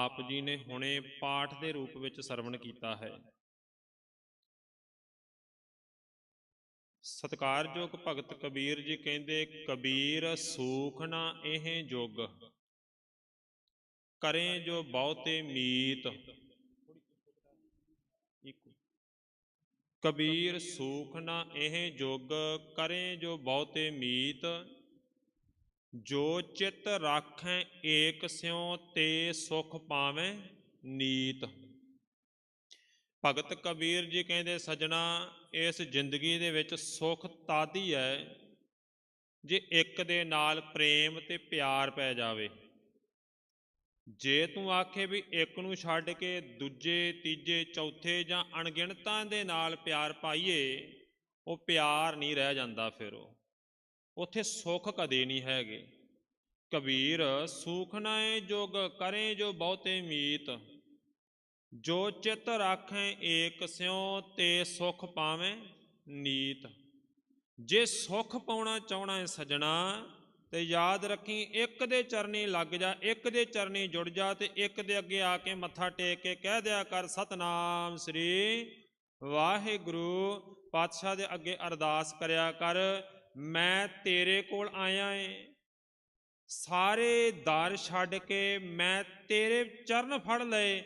ਆਪ ਜੀ ਨੇ ਹੁਣੇ ਪਾਠ ਦੇ ਰੂਪ ਵਿੱਚ ਸਰਵਣ ਕੀਤਾ ਹੈ। ਸਤਿਕਾਰਯੋਗ ਭਗਤ ਕਬੀਰ ਜੀ ਕਹਿੰਦੇ, ਕਬੀਰ ਸੂਖ ਨਾ ਇਹ ਜੋਗ, ਕਰੇ ਜੋ ਬਹੁਤੇ ਮੀਤ। ਕਬੀਰ ਸੂਖ ਨਾ ਇਹ ਜੋਗ, ਕਰੇ ਜੋ ਬਹੁਤੇ ਮੀਤ। ਜੋ ਚਿਤ ਰਾਖੈ ਏਕ ਸਿਉ ਤੇ ਸੁਖ ਪਾਵੇਂ ਨੀਤ। ਭਗਤ ਕਬੀਰ ਜੀ ਕਹਿੰਦੇ, ਸਜਣਾ, ਇਸ ਜ਼ਿੰਦਗੀ ਦੇ ਵਿੱਚ ਸੁਖ ਤਾਦੀ ਹੈ ਜੇ ਇੱਕ ਦੇ ਨਾਲ ਪ੍ਰੇਮ ਤੇ ਪਿਆਰ ਪੈ ਜਾਵੇ। ਜੇ ਤੂੰ ਆਖੇ ਵੀ ਇੱਕ ਨੂੰ ਛੱਡ ਕੇ ਦੂਜੇ, ਤੀਜੇ, ਚੌਥੇ ਜਾਂ ਅਣਗਿਣਤਾਂ ਦੇ ਨਾਲ ਪਿਆਰ ਪਾਈਏ, ਉਹ ਪਿਆਰ ਨਹੀਂ ਰਹਿ ਜਾਂਦਾ ਫਿਰ ਉਹ। ਉਥੇ ਸੁੱਖ ਕਦੇ ਨਹੀਂ ਹੈਗੇ। ਕਬੀਰ, ਸੂਖ ਨਾਏ ਜੋਗ, ਕਰੇ ਜੋ ਬਹੁਤੇ ਮੀਤ। ਜੋ ਚਿਤ ਰਾਖੈ ਏਕ, ਸਿਉ ਤੇ ਸੁਖ ਪਾਵੇਂ ਨੀਤ। ਜੇ ਸੁਖ ਪਾਉਣਾ ਚਾਹਣਾ ਹੈ ਸਜਣਾ, ਤੇ ਯਾਦ ਰੱਖੀ, ਇੱਕ ਦੇ ਚਰਨੀ ਲੱਗ ਜਾ, ਇੱਕ ਦੇ ਚਰਨੀ ਜੁੜ ਜਾ, ਤੇ ਇੱਕ ਦੇ ਅੱਗੇ ਆ ਕੇ ਮੱਥਾ ਟੇਕ ਕੇ ਕਹਿ ਦਿਆ ਕਰ, ਸਤਨਾਮ ਸ੍ਰੀ ਵਾਹਿਗੁਰੂ, ਪਾਤਸ਼ਾਹ ਦੇ ਅੱਗੇ ਅਰਦਾਸ ਕਰਿਆ ਕਰ ਮੈਂ ਤੇਰੇ ਕੋਲ ਆਇਆ ਏ। ਸਾਰੇ ਦਰ ਛੱਡ ਕੇ ਮੈਂ ਤੇਰੇ ਚਰਨ ਫੜ ਲਏ।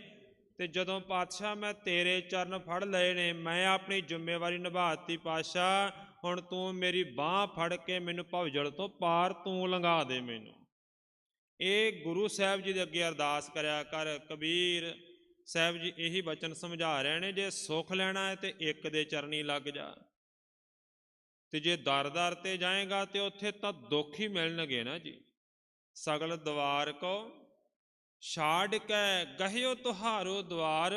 ਤੇ ਜਦੋਂ ਪਾਤਸ਼ਾਹ ਮੈਂ ਤੇਰੇ ਚਰਨ ਫੜ ਲਏ ਨੇ, ਮੈਂ ਆਪਣੀ ਜ਼ਿੰਮੇਵਾਰੀ ਨਿਭਾਤੀ, ਪਾਤਸ਼ਾਹ, ਹੁਣ ਤੂੰ ਮੇਰੀ ਬਾਹ ਫੜ ਕੇ ਮੈਨੂੰ ਭਵਜਲ ਤੋਂ ਪਾਰ ਤੂੰ ਲੰਘਾ ਦੇ ਮੈਨੂੰ। ਇਹ ਗੁਰੂ ਸਾਹਿਬ ਜੀ ਦੇ ਅੱਗੇ ਅਰਦਾਸ ਕਰਿਆ ਕਰ, ਕਬੀਰ, ਸਾਹਿਬ ਜੀ ਇਹੀ ਬਚਨ ਸਮਝਾ ਰਹੇ ਨੇ, ਜੇ ਸੁਖ ਲੈਣਾ ਹੈ ਤੇ ਇੱਕ ਦੇ ਚਰਨੀ ਲੱਗ ਜਾ। ਤੇ ਜੇ ਦਰ-ਦਰ ਤੇ ਜਾਏਗਾ ਤੇ ਉੱਥੇ ਤਾਂ ਦੁੱਖ ਹੀ ਮਿਲਣਗੇ ਨਾ ਜੀ। ਸਗਲ ਦਵਾਰ ਕੋ ਛਾੜ ਕੇ ਗਹਿਓ ਤੁਹਾਰੋ ਦਵਾਰ,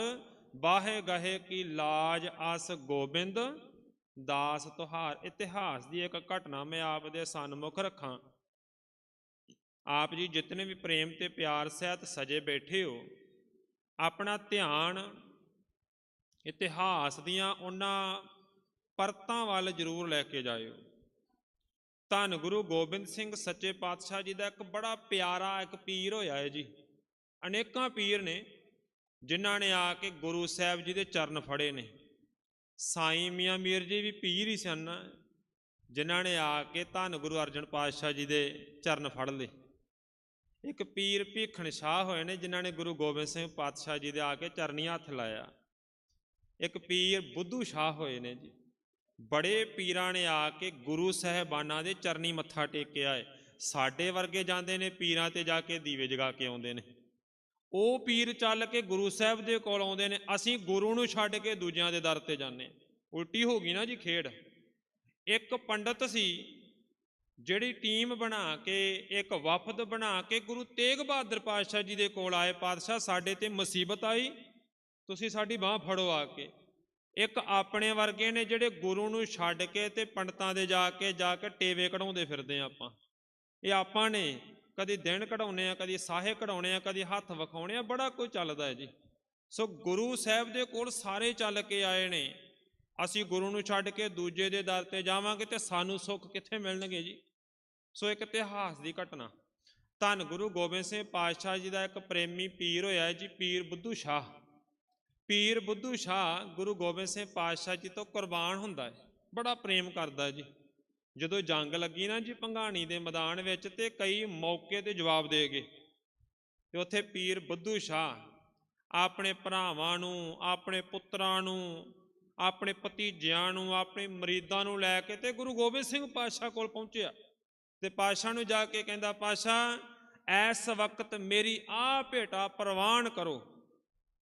ਬਾਹੇ ਗਹੇ ਕੀ ਲਾਜ ਆਸ ਗੋਬਿੰਦ। ਦਾਸ ਤੁਹਾਰ, ਇਤਿਹਾਸ ਦੀ ਇੱਕ ਘਟਨਾ ਮੈਂ ਆਪ ਦੇ ਸਨਮੁਖ ਰੱਖਾਂ। ਆਪ ਜੀ ਜਿਤਨੇ ਵੀ ਪ੍ਰੇਮ ਤੇ ਪਿਆਰ ਸਹਿਤ ਸਜੇ ਬੈਠੇ ਹੋ, ਆਪਣਾ ਧਿਆਨ ਇਤਿਹਾਸ ਦੀਆਂ ਉਹਨਾਂ ਪਰਤਾਂ ਵੱਲ ਜ਼ਰੂਰ ਲੈ ਕੇ ਜਾਇਓ। ਧੰਨ ਗੁਰੂ ਗੋਬਿੰਦ ਸਿੰਘ ਸੱਚੇ ਪਾਤਸ਼ਾਹ ਜੀ ਦਾ ਇੱਕ ਬੜਾ ਪਿਆਰਾ ਇੱਕ ਪੀਰ ਹੋਇਆ ਹੈ ਜੀ। ਅਨੇਕਾਂ ਪੀਰ ਨੇ, ਜਿਨ੍ਹਾਂ ਨੇ ਆ ਕੇ ਗੁਰੂ ਸਾਹਿਬ ਜੀ ਦੇ ਚਰਨ ਫੜੇ ਨੇ। ਸਾਈਂ ਮੀਆਂ ਮੀਰ ਜੀ ਵੀ ਪੀਰ ਹੀ ਸਨ, ਜਿਨ੍ਹਾਂ ਨੇ ਆ ਕੇ ਧੰਨ ਗੁਰੂ ਅਰਜਨ ਪਾਤਸ਼ਾਹ ਜੀ ਦੇ ਚਰਨ ਫੜ ਲਏ। ਇੱਕ ਪੀਰ ਭੀਖਣ ਸ਼ਾਹ ਹੋਏ ਨੇ, ਜਿਨ੍ਹਾਂ ਨੇ ਗੁਰੂ ਗੋਬਿੰਦ ਸਿੰਘ ਪਾਤਸ਼ਾਹ ਜੀ ਦੇ ਆ ਕੇ ਚਰਨੀ ਹੱਥ ਲਾਇਆ। ਇੱਕ ਪੀਰ ਬੁੱਧੂ ਸ਼ਾਹ ਹੋਏ ਨੇ ਜੀ। ਬੜੇ ਪੀਰਾਂ ਨੇ ਆ ਕੇ ਗੁਰੂ ਸਾਹਿਬਾਨਾਂ ਦੇ ਚਰਨੀ ਮੱਥਾ ਟੇਕਿਆ ਹੈ ਸਾਡੇ ਵਰਗੇ ਜਾਂਦੇ ਨੇ ਪੀਰਾਂ ਤੇ ਜਾ ਕੇ ਦੀਵੇ ਜਗਾ ਕੇ ਆਉਂਦੇ ਨੇ। ਉਹ ਪੀਰ ਚੱਲ ਕੇ ਗੁਰੂ ਸਾਹਿਬ ਦੇ ਕੋਲ ਆਉਂਦੇ ਨੇ, ਅਸੀਂ ਗੁਰੂ ਨੂੰ ਛੱਡ ਕੇ ਦੂਜਿਆਂ ਦੇ ਦਰ ਤੇ ਜਾਂਦੇ ਉਲਟੀ ਹੋ ਗਈ ਨਾ ਜੀ ਖੇਡ। ਇੱਕ ਪੰਡਤ ਸੀ, ਜਿਹੜੀ ਟੀਮ ਬਣਾ ਕੇ, ਇੱਕ ਵਫਦ ਬਣਾ ਕੇ ਗੁਰੂ ਤੇਗ ਬਹਾਦਰ ਪਾਤਸ਼ਾਹ ਜੀ ਦੇ ਕੋਲ ਆਏ। ਪਾਤਸ਼ਾਹ, ਸਾਡੇ ਤੇ ਮੁਸੀਬਤ ਆਈ, ਤੁਸੀਂ ਸਾਡੀ ਬਾਹ ਫੜੋ ਆ ਕੇ। ਇੱਕ ਆਪਣੇ ਵਰਗੇ ਨੇ ਜਿਹੜੇ ਗੁਰੂ ਨੂੰ ਛੱਡ ਕੇ ਤੇ ਪੰਡਤਾਂ ਦੇ ਜਾ ਕੇ ਜਾ ਕੇ ਟੇਵੇ ਕਢਾਉਂਦੇ ਫਿਰਦੇ ਆ ਆਪਾਂ। ਇਹ ਆਪਾਂ ਨੇ ਕਦੀ ਦਿਨ ਕਢਾਉਨੇ ਆ, ਕਦੀ ਸਾਹੇ ਕਢਾਉਣੇ ਆ, ਕਦੀ ਹੱਥ ਵਿਖਾਉਣੇ ਆ, ਬੜਾ ਕੁਝ ਚੱਲਦਾ ਹੈ ਜੀ। ਸੋ ਗੁਰੂ ਸਾਹਿਬ ਦੇ ਕੋਲ ਸਾਰੇ ਚੱਲ ਕੇ ਆਏ ਨੇ। ਅਸੀਂ ਗੁਰੂ ਨੂੰ ਛੱਡ ਕੇ ਦੂਜੇ ਦੇ ਦਰ ਤੇ ਜਾਵਾਂਗੇ ਤੇ ਸਾਨੂੰ ਸੁੱਖ ਕਿੱਥੇ ਮਿਲਣਗੇ ਜੀ? ਸੋ ਇੱਕ ਇਤਿਹਾਸ ਦੀ ਘਟਨਾ। ਧੰਨ ਗੁਰੂ ਗੋਬਿੰਦ ਸਿੰਘ ਪਾਤਸ਼ਾਹ ਜੀ ਦਾ ਇੱਕ ਪ੍ਰੇਮੀ ਪੀਰ ਹੋਇਆ ਜੀ, ਪੀਰ ਬੁੱਧੂ ਸ਼ਾਹ। ਪੀਰ ਬੁੱਧੂ ਸ਼ਾਹ ਗੁਰੂ ਗੋਬਿੰਦ ਸਿੰਘ ਪਾਤਸ਼ਾਹ ਜੀ ਤੋਂ ਕੁਰਬਾਨ ਹੁੰਦਾ ਹੈ। ਬੜਾ ਪ੍ਰੇਮ ਕਰਦਾ ਜੀ। ਜਦੋਂ ਜੰਗ ਲੱਗੀ ਨਾ ਜੀ ਪੰਘਾਣੀ ਦੇ ਮੈਦਾਨ ਵਿੱਚ ਤੇ ਕਈ ਮੌਕੇ ਤੇ ਜਵਾਬ ਦੇ ਗਏ। ਤੇ ਉੱਥੇ ਪੀਰ ਬੁੱਧੂ ਸ਼ਾਹ ਆਪਣੇ ਭਰਾਵਾਂ ਨੂੰ, ਆਪਣੇ ਪੁੱਤਰਾਂ ਨੂੰ, ਆਪਣੇ ਭਤੀਜਿਆਂ ਨੂੰ, ਆਪਣੇ ਮਰੀਦਾਂ ਨੂੰ ਲੈ ਕੇ ਤੇ ਗੁਰੂ ਗੋਬਿੰਦ ਸਿੰਘ ਪਾਤਸ਼ਾਹ ਕੋਲ ਪਹੁੰਚਿਆ। ਤੇ ਪਾਤਸ਼ਾਹ ਨੂੰ ਜਾ ਕੇ ਕਹਿੰਦਾ, ਪਾਤਸ਼ਾਹ, ਇਸ ਵਕਤ ਮੇਰੀ ਆ ਭੇਟਾ ਪ੍ਰਵਾਨ ਕਰੋ।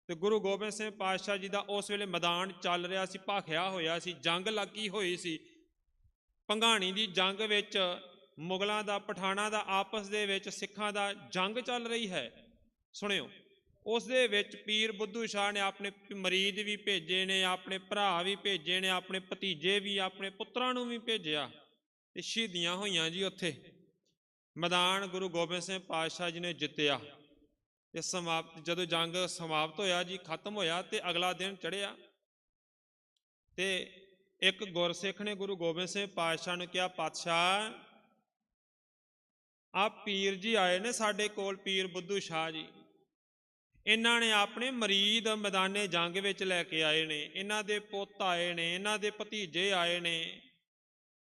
ਤੇ ਗੁਰੂ ਗੋਬਿੰਦ ਸਿੰਘ ਪਾਤਸ਼ਾਹ ਜੀ ਦਾ ਉਸ ਵੇਲੇ ਮੈਦਾਨ ਚੱਲ ਰਿਹਾ ਸੀ, ਭਾਖਿਆ ਹੋਇਆ ਸੀ, ਜੰਗ ਲੱਗੀ ਹੋਈ ਸੀ। ਪੰਘਾਣੀ ਦੀ ਜੰਗ ਵਿੱਚ ਮੁਗਲਾਂ ਦਾ, ਪਠਾਣਾ ਦਾ, ਆਪਸ ਦੇ ਵਿੱਚ ਸਿੱਖਾਂ ਦਾ ਜੰਗ ਚੱਲ ਰਹੀ ਹੈ। ਸੁਣਿਓ, ਉਸ ਦੇ ਵਿੱਚ ਪੀਰ ਬੁੱਧੂ ਸ਼ਾਹ ਨੇ ਆਪਣੇ ਮਰੀਦ ਵੀ ਭੇਜੇ ਨੇ, ਆਪਣੇ ਭਰਾ ਵੀ ਭੇਜੇ ਨੇ, ਆਪਣੇ ਭਤੀਜੇ ਵੀ, ਆਪਣੇ ਪੁੱਤਰਾਂ ਨੂੰ ਵੀ ਭੇਜਿਆ। ਤੇ ਸ਼ਹੀਦੀਆਂ ਹੋਈਆਂ ਜੀ ਉੱਥੇ। ਮੈਦਾਨ ਗੁਰੂ ਗੋਬਿੰਦ ਸਿੰਘ ਪਾਤਸ਼ਾਹ ਜੀ ਨੇ ਜਿੱਤਿਆ। ਤੇ ਸਮਾਪਤ ਜਦੋਂ ਜੰਗ ਸਮਾਪਤ ਹੋਇਆ ਜੀ, ਖਤਮ ਹੋਇਆ ਤੇ ਅਗਲਾ ਦਿਨ ਚੜਿਆ ਤੇ ਇੱਕ ਗੁਰਸਿੱਖ ਨੇ ਗੁਰੂ ਗੋਬਿੰਦ ਸਿੰਘ ਪਾਤਸ਼ਾਹ ਨੂੰ ਕਿਹਾ, ਪਾਤਸ਼ਾਹ ਆ ਪੀਰ ਜੀ ਆਏ ਨੇ ਸਾਡੇ ਕੋਲ, ਪੀਰ ਬੁੱਧੂ ਸ਼ਾਹ ਜੀ। ਇਹਨਾਂ ਨੇ ਆਪਣੇ ਮਰੀਦ ਮੈਦਾਨੇ ਜੰਗ ਵਿੱਚ ਲੈ ਕੇ ਆਏ ਨੇ। ਇਹਨਾਂ ਦੇ ਪੁੱਤ ਆਏ ਨੇ, ਇਹਨਾਂ ਦੇ ਭਤੀਜੇ ਆਏ ਨੇ।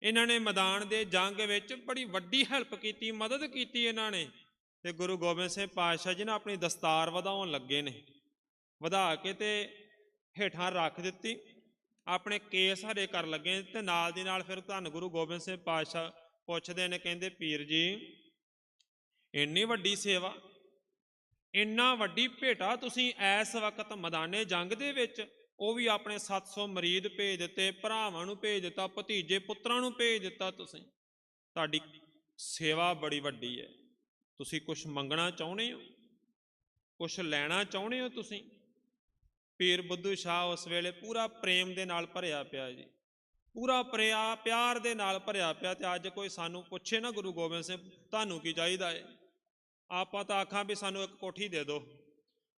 ਇਹਨਾਂ ਨੇ ਮੈਦਾਨ ਦੇ ਜੰਗ ਵਿੱਚ ਬੜੀ ਵੱਡੀ ਹੈਲਪ ਕੀਤੀ, ਮਦਦ ਕੀਤੀ ਇਹਨਾਂ ਨੇ। ਤੇ ਗੁਰੂ ਗੋਬਿੰਦ ਸਿੰਘ ਪਾਤਸ਼ਾਹ ਜੀ ਨੇ ਆਪਣੀ ਦਸਤਾਰ ਵਧਾਉਣ ਲੱਗੇ ਨੇ। ਵਧਾ ਕੇ ਤੇ ਹੇਠਾਂ ਰੱਖ ਦਿੱਤੀ। ਆਪਣੇ ਕੇਸ ਹਰੇ ਕਰ ਲੱਗੇ ਨੇ ਤੇ ਨਾਲ ਦੀ ਨਾਲ ਫਿਰ ਧੰਨ ਗੁਰੂ ਗੋਬਿੰਦ ਸਿੰਘ ਪਾਤਸ਼ਾਹ ਪੁੱਛਦੇ ਨੇ, ਕਹਿੰਦੇ, ਪੀਰ ਜੀ, ਇੰਨੀ ਵੱਡੀ ਸੇਵਾ, ਇੰਨਾ ਵੱਡੀ ਭੇਟਾ ਤੁਸੀਂ ਇਸ ਵਕਤ ਮੈਦਾਨੇ ਜੰਗ ਦੇ ਵਿੱਚ, ਉਹ ਵੀ ਆਪਣੇ 700 ਮਰੀਦ ਭੇਜ ਦਿੱਤੇ, ਭਰਾਵਾਂ ਨੂੰ ਭੇਜ ਦਿੱਤਾ, ਭਤੀਜੇ ਪੁੱਤਰਾਂ ਨੂੰ ਭੇਜ ਦਿੱਤਾ ਤੁਸੀਂ। ਤੁਹਾਡੀ ਸੇਵਾ ਬੜੀ ਵੱਡੀ ਹੈ। ਤੁਸੀਂ ਕੁਝ ਮੰਗਣਾ ਚਾਹੁੰਦੇ ਹੋ? ਕੁਝ ਲੈਣਾ ਚਾਹੁੰਦੇ ਹੋ ਤੁਸੀਂ? ਪੀਰ ਬੁੱਧੂ ਸ਼ਾਹ ਉਸ ਵੇਲੇ ਪੂਰਾ ਪ੍ਰੇਮ ਦੇ ਨਾਲ ਭਰਿਆ ਪਿਆ ਜੀ। ਪੂਰਾ ਪ੍ਰਿਆ, ਪਿਆਰ ਦੇ ਨਾਲ ਭਰਿਆ ਪਿਆ ਤੇ ਅੱਜ ਕੋਈ ਸਾਨੂੰ ਪੁੱਛੇ ਨਾ ਗੁਰੂ ਗੋਬਿੰਦ ਸਿੰਘ, ਤੁਹਾਨੂੰ ਕੀ ਚਾਹੀਦਾ ਹੈ ਆਪਾਂ ਤਾਂ ਆਖਾਂ ਵੀ ਸਾਨੂੰ ਇੱਕ ਕੋਠੀ ਦੇ ਦਿਓ,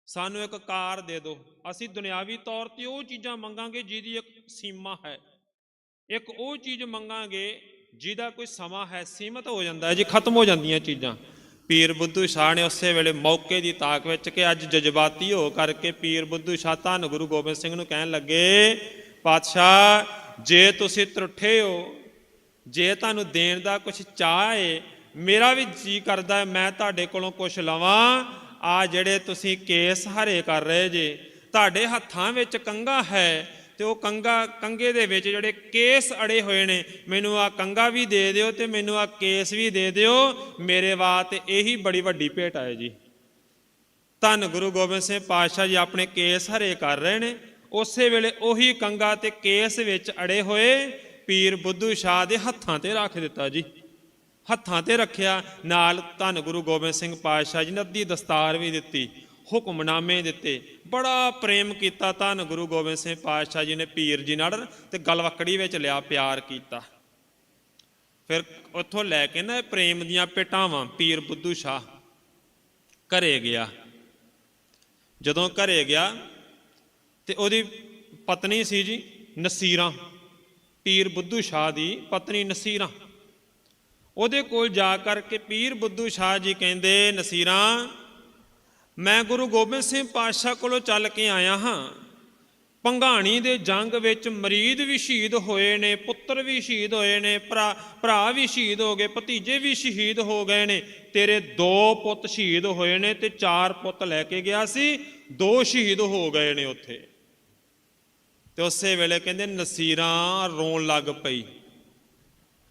ਸਾਨੂੰ ਇੱਕ ਕਾਰ ਦੇ ਦਿਓ। ਅਸੀਂ ਦੁਨਿਆਵੀ ਤੌਰ ਤੇ ਉਹ ਚੀਜ਼ਾਂ ਮੰਗਾਂਗੇ ਜਿਹਦੀ ਇੱਕ ਸੀਮਾ ਹੈ। ਇੱਕ ਉਹ ਚੀਜ਼ ਮੰਗਾਂਗੇ ਜਿਹਦਾ ਕੋਈ ਸਮਾਂ ਹੈ, ਸੀਮਤ ਹੋ ਜਾਂਦਾ ਹੈ ਜੀ, ਖਤਮ ਹੋ ਜਾਂਦੀਆਂ ਚੀਜ਼ਾਂ। ਪੀਰ ਬੁੱਧੂ ਸ਼ਾਹ ਨੇ ਉਸੇ ਵੇਲੇ ਮੌਕੇ ਦੀ ਤਾਕ ਵਿੱਚ ਕਿ ਅੱਜ ਜਜ਼ਬਾਤੀ ਹੋ ਕਰਕੇ ਪੀਰ ਬੁੱਧੂ ਸ਼ਾਹ ਧੰਨ ਗੁਰੂ ਗੋਬਿੰਦ ਸਿੰਘ ਨੂੰ ਕਹਿਣ ਲੱਗੇ, ਪਾਤਸ਼ਾਹ, ਜੇ ਤੁਸੀਂ ਤਰੁੱਠੇ ਹੋ, ਜੇ ਤੁਹਾਨੂੰ ਦੇਣ ਦਾ ਕੁਝ ਚਾਹ ਏ, ਮੇਰਾ ਵੀ ਜੀ ਕਰਦਾ ਹੈ, ਮੈਂ ਤੁਹਾਡੇ ਕੋਲੋਂ ਕੁਝ ਲਵਾਂ। ਆ ਜਿਹੜੇ ਤੁਸੀਂ ਕੇਸ ਹਰੇ ਕਰ ਰਹੇ ਜੇ, ਤੁਹਾਡੇ ਹੱਥਾਂ ਵਿੱਚ ਕੰਗਾ ਹੈ ਤੇ ਉਹ ਕੰਗਾ, ਕੰਗੇ ਦੇ ਵਿੱਚ ਜਿਹੜੇ ਕੇਸ ਅੜੇ ਹੋਏ ਨੇ, ਮੈਨੂੰ ਆ ਕੰਗਾ ਵੀ ਦੇ ਦਿਓ ਤੇ ਮੈਨੂੰ ਆ ਕੇਸ ਵੀ ਦੇ ਦਿਓ। ਮੇਰੇ ਵਾਸਤੇ ਇਹੀ ਬੜੀ ਵੱਡੀ ਭੇਟ ਹੈ ਜੀ। ਧੰਨ ਗੁਰੂ ਗੋਬਿੰਦ ਸਿੰਘ ਪਾਤਸ਼ਾਹ ਜੀ ਆਪਣੇ ਕੇਸ ਹਰੇ ਕਰ ਰਹੇ ਨੇ। ਉਸੇ ਵੇਲੇ ਉਹੀ ਕੰਗਾ ਤੇ ਕੇਸ ਵਿੱਚ ਅੜੇ ਹੋਏ ਪੀਰ ਬੁੱਧੂ ਸ਼ਾਹ ਦੇ ਹੱਥਾਂ ਤੇ ਰੱਖ ਦਿੱਤਾ ਜੀ। ਹੱਥਾਂ ਤੇ ਰੱਖਿਆ, ਨਾਲ ਧੰਨ ਗੁਰੂ ਗੋਬਿੰਦ ਸਿੰਘ ਪਾਤਸ਼ਾਹ ਜੀ ਨੇ ਅੱਧੀ ਦਸਤਾਰ ਵੀ ਦਿੱਤੀ। ਹੁਕਮਨਾਮੇ ਦਿੱਤੇ। ਬੜਾ ਪ੍ਰੇਮ ਕੀਤਾ ਧੰਨ ਗੁਰੂ ਗੋਬਿੰਦ ਸਿੰਘ ਪਾਤਸ਼ਾਹ ਜੀ ਨੇ ਪੀਰ ਜੀ ਨਾਲ ਤੇ ਗਲਵਕੜੀ ਵਿੱਚ ਲਿਆ, ਪਿਆਰ ਕੀਤਾ। ਫਿਰ ਉੱਥੋਂ ਲੈ ਕੇ ਨਾ ਪ੍ਰੇਮ ਦੀਆਂ ਪੇਟਾਵਾਂ, ਪੀਰ ਬੁੱਧੂ ਸ਼ਾਹ ਘਰੇ ਗਿਆ। ਜਦੋਂ ਘਰੇ ਗਿਆ ਤੇ ਉਹਦੀ ਪਤਨੀ ਸੀ ਜੀ ਨਸੀਰਾਂ, ਪੀਰ ਬੁੱਧੂ ਸ਼ਾਹ ਦੀ ਪਤਨੀ ਨਸੀਰਾਂ। ਉਹਦੇ ਕੋਲ ਜਾ ਕਰਕੇ ਪੀਰ ਬੁੱਧੂ ਸ਼ਾਹ ਜੀ ਕਹਿੰਦੇ, ਨਸੀਰਾਂ ਮੈਂ ਗੁਰੂ ਗੋਬਿੰਦ ਸਿੰਘ ਪਾਤਸ਼ਾਹ ਕੋਲੋਂ ਚੱਲ ਕੇ ਆਇਆ ਹਾਂ। ਪੰਘਾਣੀ ਦੇ ਜੰਗ ਵਿੱਚ ਮਰੀਦ ਵੀ ਸ਼ਹੀਦ ਹੋਏ ਨੇ, ਪੁੱਤਰ ਵੀ ਸ਼ਹੀਦ ਹੋਏ ਨੇ, ਭਰਾ ਭਰਾ ਵੀ ਸ਼ਹੀਦ ਹੋ ਗਏ, ਭਤੀਜੇ ਵੀ ਸ਼ਹੀਦ ਹੋ ਗਏ ਨੇ। ਤੇਰੇ ਦੋ ਪੁੱਤ ਸ਼ਹੀਦ ਹੋਏ ਨੇ ਤੇ ਚਾਰ ਪੁੱਤ ਲੈ ਕੇ ਗਿਆ ਸੀ, ਦੋ ਸ਼ਹੀਦ ਹੋ ਗਏ ਨੇ ਉੱਥੇ। ਤੇ ਉਸੇ ਵੇਲੇ ਕਹਿੰਦੇ ਨਸੀਰਾਂ ਰੋਣ ਲੱਗ ਪਈ।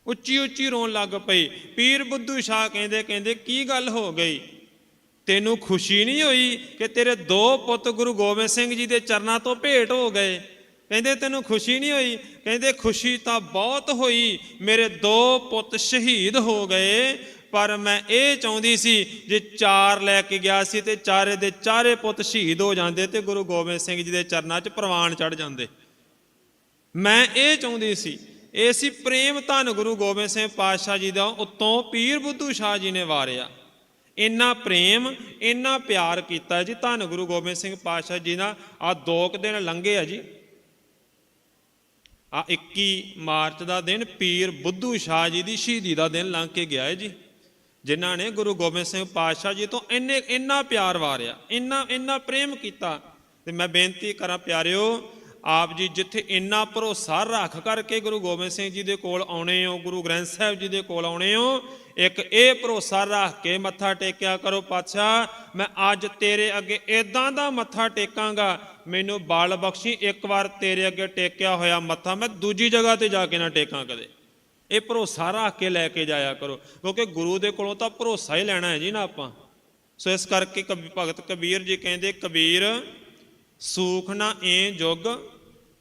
ਉੱਚੀ ਉੱਚੀ ਰੋਣ ਲੱਗ ਪਈ। ਪੀਰ ਬੁੱਧੂ ਸ਼ਾਹ ਕਹਿੰਦੇ ਕਹਿੰਦੇ, ਕੀ ਗੱਲ ਹੋ ਗਈ? ਤੈਨੂੰ ਖੁਸ਼ੀ ਨਹੀਂ ਹੋਈ ਕਿ ਤੇਰੇ ਦੋ ਪੁੱਤ ਗੁਰੂ ਗੋਬਿੰਦ ਸਿੰਘ ਜੀ ਦੇ ਚਰਨਾਂ ਤੋਂ ਭੇਟ ਹੋ ਗਏ? ਕਹਿੰਦੇ ਤੈਨੂੰ ਖੁਸ਼ੀ ਨਹੀਂ ਹੋਈ? ਕਹਿੰਦੇ ਖੁਸ਼ੀ ਤਾਂ ਬਹੁਤ ਹੋਈ, ਮੇਰੇ ਦੋ ਪੁੱਤ ਸ਼ਹੀਦ ਹੋ ਗਏ। ਪਰ ਮੈਂ ਇਹ ਚਾਹੁੰਦੀ ਸੀ ਜੇ ਚਾਰ ਲੈ ਕੇ ਗਿਆ ਸੀ ਤੇ ਚਾਰੇ ਦੇ ਚਾਰੇ ਪੁੱਤ ਸ਼ਹੀਦ ਹੋ ਜਾਂਦੇ ਤੇ ਗੁਰੂ ਗੋਬਿੰਦ ਸਿੰਘ ਜੀ ਦੇ ਚਰਨਾਂ 'ਚ ਪ੍ਰਵਾਨ ਚੜ ਜਾਂਦੇ। ਮੈਂ ਇਹ ਚਾਹੁੰਦੀ ਸੀ, ਇਹ ਸੀ ਪ੍ਰੇਮ ਧੰਨ ਗੁਰੂ ਗੋਬਿੰਦ ਸਿੰਘ ਪਾਤਸ਼ਾਹ ਜੀ ਦਾ, ਉਤੋਂ ਪੀਰ ਬੁੱਧੂ ਸ਼ਾਹ ਜੀ ਨੇ ਵਾਰਿਆ। ਇੰਨਾ ਪ੍ਰੇਮ, ਇੰਨਾ ਪਿਆਰ ਕੀਤਾ ਜੀ। ਧੰਨ ਗੁਰੂ ਗੋਬਿੰਦ ਸਿੰਘ ਪਾਤਸ਼ਾਹ ਜੀ ਨਾਲ ਆ ਦੋ ਕੁ ਦਿਨ ਲੰਘੇ ਆ ਜੀ। ਆ 21 ਮਾਰਚ ਦਾ ਦਿਨ ਪੀਰ ਬੁੱਧੂ ਸ਼ਾਹ ਜੀ ਦੀ ਸ਼ਹੀਦੀ ਦਾ ਦਿਨ ਲੰਘ ਕੇ ਗਿਆ ਹੈ ਜੀ। ਜਿਨ੍ਹਾਂ ਨੇ ਗੁਰੂ ਗੋਬਿੰਦ ਸਿੰਘ ਪਾਤਸ਼ਾਹ ਜੀ ਤੋਂ ਇੰਨੇ, ਇੰਨਾ ਪਿਆਰ ਵਾਰਿਆ, ਇੰਨਾ ਇੰਨਾ ਪ੍ਰੇਮ ਕੀਤਾ। ਤੇ ਮੈਂ ਬੇਨਤੀ ਕਰਾਂ ਪਿਆਰਿਓ, ਆਪ ਜੀ ਜਿੱਥੇ ਇੰਨਾ ਭਰੋਸਾ ਰੱਖ ਕਰਕੇ ਗੁਰੂ ਗੋਬਿੰਦ ਸਿੰਘ ਜੀ ਦੇ ਕੋਲ ਆਉਣੇ ਹੋ, ਗੁਰੂ ਗ੍ਰੰਥ ਸਾਹਿਬ ਜੀ ਦੇ ਕੋਲ ਆਉਣੇ ਹੋ ਇੱਕ ਇਹ ਭਰੋਸਾ ਰੱਖ ਕੇ ਮੱਥਾ ਟੇਕਿਆ ਕਰੋ ਪਾਤਸ਼ਾਹ, ਮੈਂ ਅੱਜ ਤੇਰੇ ਅੱਗੇ ਇਦਾਂ ਦਾ ਮੱਥਾ ਟੇਕਾਂਗਾ। ਮੈਨੂੰ ਬਾਲ ਬਖਸ਼ੀ ਇੱਕ ਵਾਰ ਤੇਰੇ ਅੱਗੇ ਟੇਕਿਆ ਹੋਇਆ ਮੱਥਾ, ਮੈਂ ਦੂਜੀ ਜਗ੍ਹਾ ਤੇ ਜਾ ਕੇ ਨਾ ਟੇਕਾਂ ਕਦੇ। ਇਹ ਭਰੋਸਾ ਰੱਖ ਕੇ ਲੈ ਕੇ ਜਾਇਆ ਕਰੋ, ਕਿਉਂਕਿ ਗੁਰੂ ਦੇ ਕੋਲੋਂ ਤਾਂ ਭਰੋਸਾ ਹੀ ਲੈਣਾ ਹੈ ਜੀ ਨਾ ਆਪਾਂ। ਸੋ ਇਸ ਕਰਕੇ ਕਵੀ ਭਗਤ ਕਬੀਰ ਜੀ ਕਹਿੰਦੇ, ਕਬੀਰ, ਸੂਖ ਨਾ ਏ ਜੁਗ,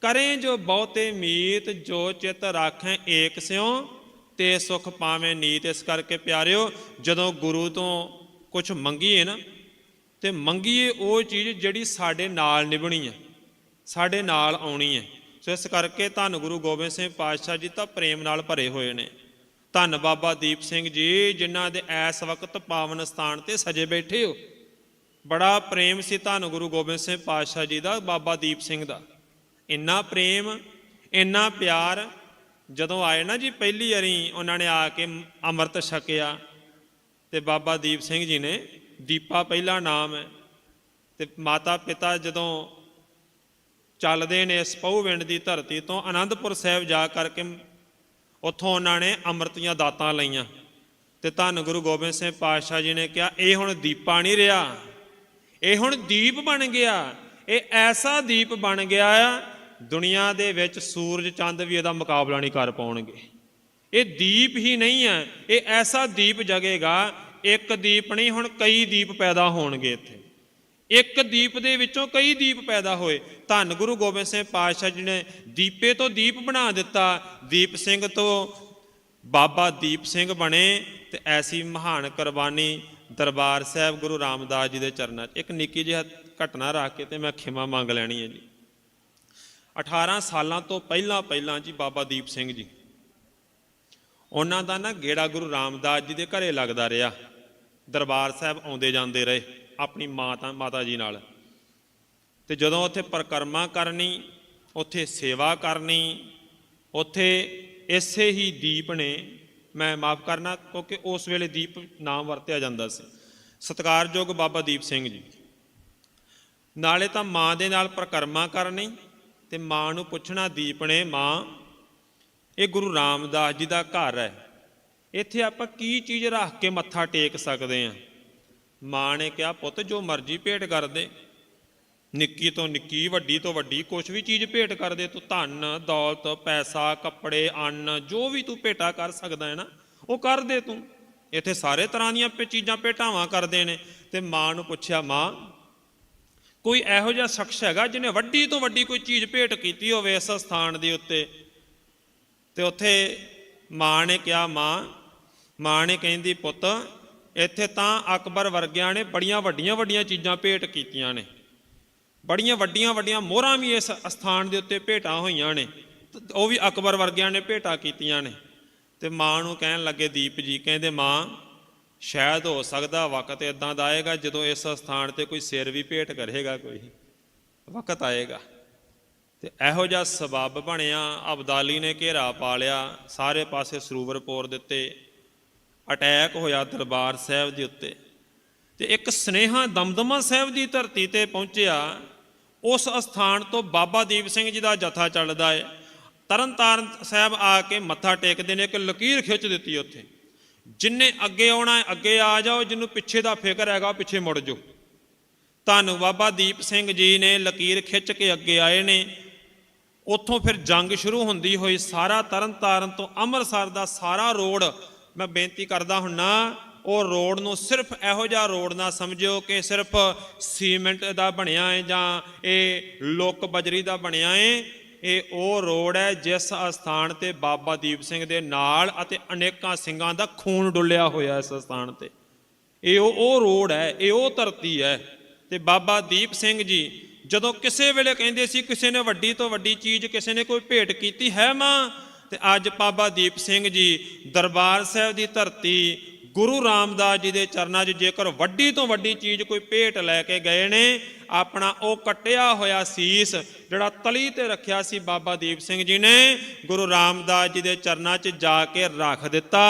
ਕਰੇ ਜੋ ਬਹੁਤੇ ਮੀਤ, ਜੋ ਚਿਤ ਰਾਖੈ ਏਕ ਸਿਉ। ਤੇ ਸੁਖ ਪਾਵੇਂ ਨੀਤ ਇਸ ਕਰਕੇ ਪਿਆਰਿਓ, ਜਦੋਂ ਗੁਰੂ ਤੋਂ ਕੁਝ ਮੰਗੀਏ ਨਾ, ਤੇ ਮੰਗੀਏ ਉਹ ਚੀਜ਼ ਜਿਹੜੀ ਸਾਡੇ ਨਾਲ ਨਿਭਣੀ ਹੈ, ਸਾਡੇ ਨਾਲ ਆਉਣੀ ਹੈ। ਸੋ ਇਸ ਕਰਕੇ ਧੰਨ ਗੁਰੂ ਗੋਬਿੰਦ ਸਿੰਘ ਪਾਤਸ਼ਾਹ ਜੀ ਤਾਂ ਪ੍ਰੇਮ ਨਾਲ ਭਰੇ ਹੋਏ ਨੇ। ਧੰਨ ਬਾਬਾ ਦੀਪ ਸਿੰਘ ਜੀ, ਜਿਨ੍ਹਾਂ ਦੇ ਇਸ ਵਕਤ ਪਾਵਨ ਸਥਾਨ ਤੇ ਸਜੇ ਬੈਠੇ ਹੋ। ਬੜਾ ਪ੍ਰੇਮ ਸੀ ਧੰਨ ਗੁਰੂ ਗੋਬਿੰਦ ਸਿੰਘ ਪਾਤਸ਼ਾਹ ਜੀ ਦਾ, ਬਾਬਾ ਦੀਪ ਸਿੰਘ ਦਾ। ਇੰਨਾ ਪ੍ਰੇਮ, ਇੰਨਾ ਪਿਆਰ ਜਦੋਂ ਆਏ ਨਾ ਜੀ, ਪਹਿਲੀ ਵਾਰੀ ਉਹਨਾਂ ਨੇ ਆ ਕੇ ਅੰਮ੍ਰਿਤ ਛਕਿਆ ਤੇ ਬਾਬਾ ਦੀਪ ਸਿੰਘ ਜੀ ਨੇ ਦੀਪਾ ਪਹਿਲਾ ਨਾਮ ਹੈ ਤੇ ਮਾਤਾ ਪਿਤਾ ਜਦੋਂ ਚੱਲਦੇ ਨੇ ਇਸ ਪਹੁਵਿੰਡ ਦੀ ਧਰਤੀ ਤੋਂ ਆਨੰਦਪੁਰ ਸਾਹਿਬ ਜਾ ਕਰਕੇ ਉੱਥੋਂ ਉਹਨਾਂ ਨੇ ਅੰਮ੍ਰਿਤੀਆਂ ਦਾਤਾਂ ਲਈਆਂ ਤੇ ਧੰਨ ਗੁਰੂ ਗੋਬਿੰਦ ਸਿੰਘ ਪਾਤਸ਼ਾਹ ਜੀ ਨੇ ਕਿਹਾ, ਇਹ ਹੁਣ ਦੀਪਾ ਨਹੀਂ ਰਿਹਾ, ਇਹ ਹੁਣ ਦੀਪ ਬਣ ਗਿਆ, ਇਹ ਐਸਾ ਦੀਪ ਬਣ ਗਿਆ ਆ ਦੁਨੀਆ ਦੇ ਵਿੱਚ ਸੂਰਜ, ਚੰਦ ਵੀ ਇਹਦਾ ਮੁਕਾਬਲਾ ਨਹੀਂ ਕਰ ਪਾਉਣਗੇ। ਇਹ ਦੀਪ ਹੀ ਨਹੀਂ ਹੈ। ਇਹ ਐਸਾ ਦੀਪ ਜਗੇਗਾ, ਇੱਕ ਦੀਪ ਨਹੀਂ, ਹੁਣ ਕਈ ਦੀਪ ਪੈਦਾ ਹੋਣਗੇ ਇੱਥੇ। ਇੱਕ ਦੀਪ ਦੇ ਵਿੱਚੋਂ ਕਈ ਦੀਪ ਪੈਦਾ ਹੋਏ। ਧੰਨ ਗੁਰੂ ਗੋਬਿੰਦ ਸਿੰਘ ਪਾਤਸ਼ਾਹ ਜੀ ਨੇ ਦੀਪੇ ਤੋਂ ਦੀਪ ਬਣਾ ਦਿੱਤਾ। ਦੀਪ ਸਿੰਘ ਤੋਂ ਬਾਬਾ ਦੀਪ ਸਿੰਘ ਬਣੇ ਤੇ ਐਸੀ ਮਹਾਨ ਕੁਰਬਾਨੀ ਦਰਬਾਰ ਸਾਹਿਬ ਗੁਰੂ ਰਾਮਦਾਸ ਜੀ ਦੇ ਚਰਨਾਂ 'ਚ। ਇੱਕ ਨਿੱਕੀ ਜਿਹੀ ਘਟਨਾ ਰੱਖ ਕੇ ਤੇ ਮੈਂ ਖਿਮਾ ਮੰਗ ਲੈਣੀ ਹੈ ਜੀ। 18 ਸਾਲਾਂ ਤੋਂ ਪਹਿਲਾਂ ਪਹਿਲਾਂ ਜੀ ਬਾਬਾ ਦੀਪ ਸਿੰਘ ਜੀ। ਉਹਨਾਂ ਦਾ ਨਾ ਗੇੜਾ ਗੁਰੂ ਰਾਮਦਾਸ ਜੀ ਦੇ ਘਰੇ ਲੱਗਦਾ ਰਿਹਾ। ਦਰਬਾਰ ਸਾਹਿਬ ਆਉਂਦੇ ਜਾਂਦੇ ਰਹੇ ਆਪਣੀ ਮਾਤਾ ਮਾਤਾ ਜੀ ਨਾਲ। ਤੇ ਜਦੋਂ ਉੱਥੇ ਪਰਿਕਰਮਾ ਕਰਨੀ, ਉੱਥੇ ਸੇਵਾ ਕਰਨੀ, ਉੱਥੇ ਇਸੇ ਹੀ ਦੀਪ ਨੇ, ਮੈਂ ਮਾਫ ਕਰਨਾ ਕਿਉਂਕਿ ਉਸ ਵੇਲੇ ਦੀਪ ਨਾਮ ਵਰਤਿਆ ਜਾਂਦਾ ਸੀ। ਸਤਿਕਾਰਯੋਗ ਬਾਬਾ ਦੀਪ ਸਿੰਘ ਜੀ। ਨਾਲੇ ਤਾਂ ਮਾਂ ਦੇ ਨਾਲ ਪਰਿਕਰਮਾ ਕਰਨੀ ਤੇ ਮਾਂ ਨੂੰ ਪੁੱਛਣਾ ਦੀਪ ਨੇ, ਮਾਂ, ਇਹ ਗੁਰੂ ਰਾਮਦਾਸ ਜੀ ਦਾ ਘਰ ਹੈ। ਇੱਥੇ ਆਪਾਂ ਕੀ ਚੀਜ਼ ਰੱਖ ਕੇ ਮੱਥਾ ਟੇਕ ਸਕਦੇ ਹਾਂ ਮਾਂ ਨੇ ਕਿਹਾ, ਪੁੱਤ, ਜੋ ਮਰਜ਼ੀ ਭੇਟ ਕਰ ਦੇ। ਨਿੱਕੀ ਤੋਂ ਨਿੱਕੀ, ਵੱਡੀ ਤੋਂ ਵੱਡੀ, ਕੁਛ ਵੀ ਚੀਜ਼ ਭੇਟ ਕਰ ਦੇ। ਤੂੰ ਧਨ, ਦੌਲਤ, ਪੈਸਾ, ਕੱਪੜੇ, ਅੰਨ, ਜੋ ਵੀ ਤੂੰ ਭੇਟਾ ਕਰ ਸਕਦਾ ਹੈ ਨਾ, ਉਹ ਕਰ ਦੇ ਤੂੰ। ਇੱਥੇ ਸਾਰੇ ਤਰ੍ਹਾਂ ਦੀਆਂ ਭੇ- ਚੀਜ਼ਾਂ ਭੇਟਾਵਾਂ ਕਰਦੇ ਨੇ। ਤੇ ਮਾਂ ਨੂੰ ਪੁੱਛਿਆ, ਮਾਂ ਕੋਈ ਇਹੋ ਜਿਹਾ ਸ਼ਖਸ ਹੈਗਾ ਜਿਹਨੇ ਵੱਡੀ ਤੋਂ ਵੱਡੀ ਕੋਈ ਚੀਜ਼ ਭੇਟ ਕੀਤੀ ਹੋਵੇ ਇਸ ਸਥਾਨ ਦੇ ਉੱਤੇ। ਤੇ ਉੱਥੇ ਮਾਂ ਨੇ ਕਿਹਾ, ਮਾਂ ਮਾਂ ਨੇ ਕਹਿੰਦੀ, ਪੁੱਤ, ਇੱਥੇ ਤਾਂ ਅਕਬਰ ਵਰਗਿਆਂ ਨੇ ਬੜੀਆਂ ਵੱਡੀਆਂ ਵੱਡੀਆਂ ਚੀਜ਼ਾਂ ਭੇਟ ਕੀਤੀਆਂ ਨੇ। ਬੜੀਆਂ ਵੱਡੀਆਂ ਵੱਡੀਆਂ ਮੋਹਰਾਂ ਵੀ ਇਸ ਸਥਾਨ ਦੇ ਉੱਤੇ ਭੇਟਾਂ ਹੋਈਆਂ ਨੇ। ਉਹ ਵੀ ਅਕਬਰ ਵਰਗਿਆਂ ਨੇ ਭੇਟਾਂ ਕੀਤੀਆਂ ਨੇ। ਤੇ ਮਾਂ ਨੂੰ ਕਹਿਣ ਲੱਗੇ, ਦੀਪ ਜੀ, ਕਹਿੰਦੇ, ਮਾਂ ਸ਼ਾਇਦ ਹੋ ਸਕਦਾ ਵਕਤ ਇਦਾਂ ਦਾ ਆਏਗਾ ਜਦੋਂ ਇਸ ਸਥਾਨ ਤੇ ਕੋਈ ਸਿਰ ਵੀ ਭੇਟ ਕਰੇਗਾ ਕੋਈ। ਵਕਤ ਆਏਗਾ। ਤੇ ਇਹੋ ਜਿਹਾ ਸਬਬ ਬਣਿਆ, ਅਬਦਾਲੀ ਨੇ ਘੇਰਾ ਪਾ ਲਿਆ, ਸਾਰੇ ਪਾਸੇ ਸਰੂਵਰ ਪੋਰ ਦਿੱਤੇ, ਅਟੈਕ ਹੋਇਆ ਦਰਬਾਰ ਸਾਹਿਬ ਦੇ ਉੱਤੇ। ਤੇ ਇੱਕ ਸਨੇਹਾ ਦਮਦਮਾ ਸਾਹਿਬ ਦੀ ਧਰਤੀ ਤੇ ਪਹੁੰਚਿਆ। ਉਸ ਅਸਥਾਨ ਤੋਂ ਬਾਬਾ ਦੀਪ ਸਿੰਘ ਜੀ ਦਾ ਜਥਾ ਚੱਲਦਾ ਹੈ ਤਰਨਤਾਰਨ ਸਾਹਿਬ ਆ ਕੇ ਮੱਥਾ ਟੇਕਦੇ ਨੇ, ਇੱਕ ਲਕੀਰ ਖਿੱਚ ਦਿੱਤੀ ਉੱਥੇ। ਜਿੰਨੇ ਅੱਗੇ ਆਉਣਾ ਹੈ, ਅੱਗੇ ਆ ਜਾਓ, ਜਿਹਨੂੰ ਪਿੱਛੇ ਦਾ ਫਿਕਰ ਹੈਗਾ ਪਿੱਛੇ ਮੁੜ ਜਾਓ। ਧੰਨ ਬਾਬਾ ਦੀਪ ਸਿੰਘ ਜੀ ਨੇ ਲਕੀਰ ਖਿੱਚ ਕੇ ਅੱਗੇ ਆਏ ਨੇ। ਉੱਥੋਂ ਫਿਰ ਜੰਗ ਸ਼ੁਰੂ ਹੁੰਦੀ ਹੋਈ, ਸਾਰਾ ਤਰਨਤਾਰਨ ਤੋਂ ਅੰਮ੍ਰਿਤਸਰ ਦਾ ਸਾਰਾ ਰੋਡ, ਮੈਂ ਬੇਨਤੀ ਕਰਦਾ ਹੁੰਨਾ, ਉਹ ਰੋਡ ਨੂੰ ਸਿਰਫ ਇਹੋ ਜਿਹਾ ਰੋਡ ਨਾ ਸਮਝਿਓ ਕਿ ਸਿਰਫ ਸੀਮੈਂਟ ਦਾ ਬਣਿਆ ਹੈ ਜਾਂ ਇਹ ਲੋਕ ਬਜਰੀ ਦਾ ਬਣਿਆ ਹੈ। ਇਹ ਉਹ ਰੋਡ ਹੈ ਜਿਸ ਸਥਾਨ ਤੇ ਬਾਬਾ ਦੀਪ ਸਿੰਘ ਦੇ ਨਾਲ ਅਤੇ ਅਨੇਕਾਂ ਸਿੰਘਾਂ ਦਾ ਖੂਨ ਡੁੱਲਿਆ ਹੋਇਆ ਇਸ ਸਥਾਨ ਤੇ। ਇਹ ਉਹ ਰੋਡ ਹੈ, ਇਹ ਉਹ ਧਰਤੀ ਹੈ। ਤੇ ਬਾਬਾ ਦੀਪ ਸਿੰਘ ਜੀ ਜਦੋਂ ਕਿਸੇ ਵੇਲੇ ਕਹਿੰਦੇ ਸੀ ਕਿਸੇ ਨੇ ਵੱਡੀ ਤੋਂ ਵੱਡੀ ਚੀਜ਼ ਕਿਸੇ ਨੇ ਕੋਈ ਭੇਟ ਕੀਤੀ ਹੈ ਮਾਂ? ਤੇ ਅੱਜ ਬਾਬਾ ਦੀਪ ਸਿੰਘ ਜੀ ਦਰਬਾਰ ਸਾਹਿਬ ਦੀ ਧਰਤੀ ਗੁਰੂ ਰਾਮਦਾਸ ਜੀ ਦੇ ਚਰਨਾਂ 'ਚ ਜੇਕਰ ਵੱਡੀ ਤੋਂ ਵੱਡੀ ਚੀਜ਼ ਕੋਈ ਭੇਟ ਲੈ ਕੇ ਗਏ ਨੇ, ਆਪਣਾ ਉਹ ਕੱਟਿਆ ਹੋਇਆ ਸੀਸ ਜਿਹੜਾ ਤਲੀ ਤੇ ਰੱਖਿਆ ਸੀ ਬਾਬਾ ਦੀਪ ਸਿੰਘ ਜੀ ਨੇ, ਗੁਰੂ ਰਾਮਦਾਸ ਜੀ ਦੇ ਚਰਨਾਂ 'ਚ ਜਾ ਕੇ ਰੱਖ ਦਿੱਤਾ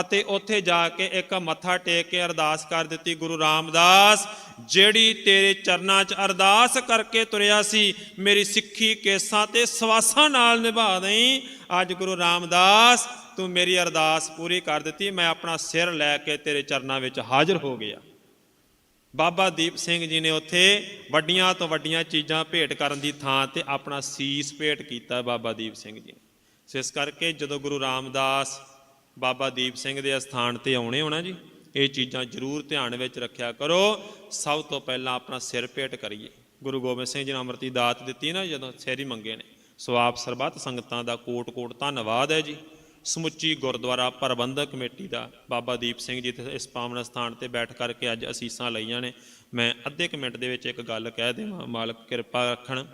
ਅਤੇ ਉੱਥੇ ਜਾ ਕੇ ਇੱਕ ਮੱਥਾ ਟੇਕ ਕੇ ਅਰਦਾਸ ਕਰ ਦਿੱਤੀ ਗੁਰੂ ਰਾਮਦਾਸ, ਜਿਹੜੀ ਤੇਰੇ ਚਰਨਾਂ 'ਚ ਅਰਦਾਸ ਕਰਕੇ ਤੁਰਿਆ ਸੀ, ਮੇਰੀ ਸਿੱਖੀ ਕੇਸਾਂ ਤੇ ਸਵਾਸਾਂ ਨਾਲ ਨਿਭਾ ਦੇਈ। ਅੱਜ ਗੁਰੂ ਰਾਮਦਾਸ, ਤੂੰ ਮੇਰੀ ਅਰਦਾਸ ਪੂਰੀ ਕਰ ਦਿੱਤੀ, ਮੈਂ ਆਪਣਾ ਸਿਰ ਲੈ ਕੇ ਤੇਰੇ ਚਰਨਾਂ ਵਿੱਚ ਹਾਜ਼ਰ ਹੋ ਗਿਆ। ਬਾਬਾ ਦੀਪ ਸਿੰਘ ਜੀ ਨੇ ਉੱਥੇ ਵੱਡੀਆਂ ਤੋਂ ਵੱਡੀਆਂ ਚੀਜ਼ਾਂ ਭੇਟ ਕਰਨ ਦੀ ਥਾਂ ਤੇ ਆਪਣਾ ਸੀਸ ਭੇਟ ਕੀਤਾ ਬਾਬਾ ਦੀਪ ਸਿੰਘ ਜੀ ਨੇ। ਸੋ ਇਸ ਕਰਕੇ ਜਦੋਂ ਗੁਰੂ ਰਾਮਦਾਸ ਬਾਬਾ ਦੀਪ ਸਿੰਘ ਦੇ ਅਸਥਾਨ ਤੇ ਆਉਣੇ ਹੋਣਾ ਜੀ, ਇਹ ਚੀਜ਼ਾਂ ਜ਼ਰੂਰ ਧਿਆਨ ਵਿੱਚ ਰੱਖਿਆ ਕਰੋ। ਸਭ ਤੋਂ ਪਹਿਲਾਂ ਆਪਣਾ ਸਿਰ ਭੇਟ ਕਰੀਏ। ਗੁਰੂ ਗੋਬਿੰਦ ਸਿੰਘ ਜੀ ਨੇ ਅੰਮ੍ਰਿਤੀ ਦਾਤ ਦਿੱਤੀ ਨਾ ਜਦੋਂ ਸਿਰ ਹੀ ਮੰਗੇ ਨੇ। ਸੋ ਆਪ ਸਰਬੱਤ ਸੰਗਤਾਂ ਦਾ ਕੋਟ-ਕੋਟ ਧੰਨਵਾਦ ਹੈ ਜੀ। ਸਮੁੱਚੀ ਗੁਰਦੁਆਰਾ ਪ੍ਰਬੰਧਕ ਕਮੇਟੀ ਦਾ ਬਾਬਾ ਦੀਪ ਸਿੰਘ ਜੀ ਤੇ ਇਸ ਪਾਵਨ ਸਥਾਨ ਤੇ ਬੈਠ ਕਰਕੇ ਅੱਜ ਅਸੀਸਾਂ ਲਈਆਂ ਨੇ। ਮੈਂ ਅੱਧੇ ਕੁ ਮਿੰਟ ਦੇ ਵਿੱਚ ਇੱਕ ਗੱਲ ਕਹਿ ਦੇਵਾਂ। ਮਾਲਕ ਕਿਰਪਾ ਰੱਖਣ।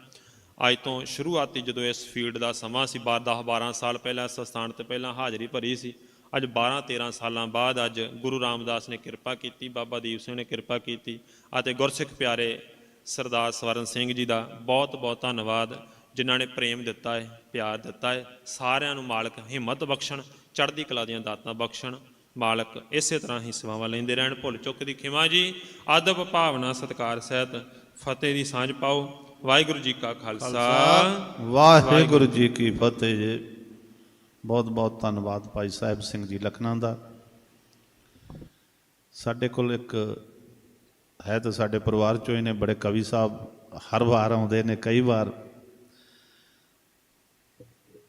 ਅੱਜ ਤੋਂ ਸ਼ੁਰੂਆਤੀ ਜਦੋਂ ਇਸ ਫੀਲਡ ਦਾ ਸਮਾਂ ਸੀ 10 12 ਸਾਲ ਪਹਿਲਾਂ, ਇਸ ਸਥਾਨ ਤੇ ਪਹਿਲਾਂ ਹਾਜ਼ਰੀ ਭਰੀ ਸੀ। ਅੱਜ 12 13 ਸਾਲਾਂ ਬਾਅਦ ਅੱਜ ਗੁਰੂ ਰਾਮਦਾਸ ਨੇ ਕਿਰਪਾ ਕੀਤੀ, ਬਾਬਾ ਦੀਪ ਸਿੰਘ ਨੇ ਕਿਰਪਾ ਕੀਤੀ ਅਤੇ ਗੁਰਸਿੱਖ ਪਿਆਰੇ ਸਰਦਾਰ ਸਵਰਨ ਸਿੰਘ ਜੀ ਦਾ ਬਹੁਤ ਬਹੁਤ ਧੰਨਵਾਦ। ਜਿਨ੍ਹਾਂ ਨੇ ਪ੍ਰੇਮ ਦਿੱਤਾ ਹੈ ਪਿਆਰ ਦਿੱਤਾ ਹੈ ਸਾਰਿਆਂ ਨੂੰ ਮਾਲਕ ਹਿੰਮਤ ਬਖਸ਼ਣ, ਚੜ੍ਹਦੀ ਕਲਾ ਦੀਆਂ ਦਾਤਾਂ ਬਖਸ਼ਣ, ਮਾਲਕ ਇਸੇ ਤਰ੍ਹਾਂ ਹੀ ਸੇਵਾਵਾਂ ਲੈਂਦੇ ਰਹਿਣ। ਭੁੱਲ ਚੁੱਕ ਦੀ ਖਿਮਾ ਜੀ, ਆਦਬ, ਭਾਵਨਾ, ਸਤਕਾਰ ਸਹਿਤ ਫਤਿਹ ਦੀ ਸਾਂਝ ਪਾਓ। ਵਾਹਿਗੁਰੂ ਜੀ ਕਾ ਖਾਲਸਾ। ਵਾਹਿਗੁਰੂ ਜੀ ਕੀ ਫਤਿਹ ਜੀ। ਬਹੁਤ ਬਹੁਤ ਧੰਨਵਾਦ ਭਾਈ ਸਾਹਿਬ ਸਿੰਘ ਜੀ ਲਖਨਊ ਦਾ। ਸਾਡੇ ਕੋਲ ਇੱਕ ਹੈ ਤਾਂ ਸਾਡੇ ਪਰਿਵਾਰ ਚੋਂ ਹੀ ਨੇ, ਬੜੇ ਕਵੀ ਸਾਹਿਬ ਹਰ ਵਾਰ ਆਉਂਦੇ ਨੇ, ਕਈ ਵਾਰ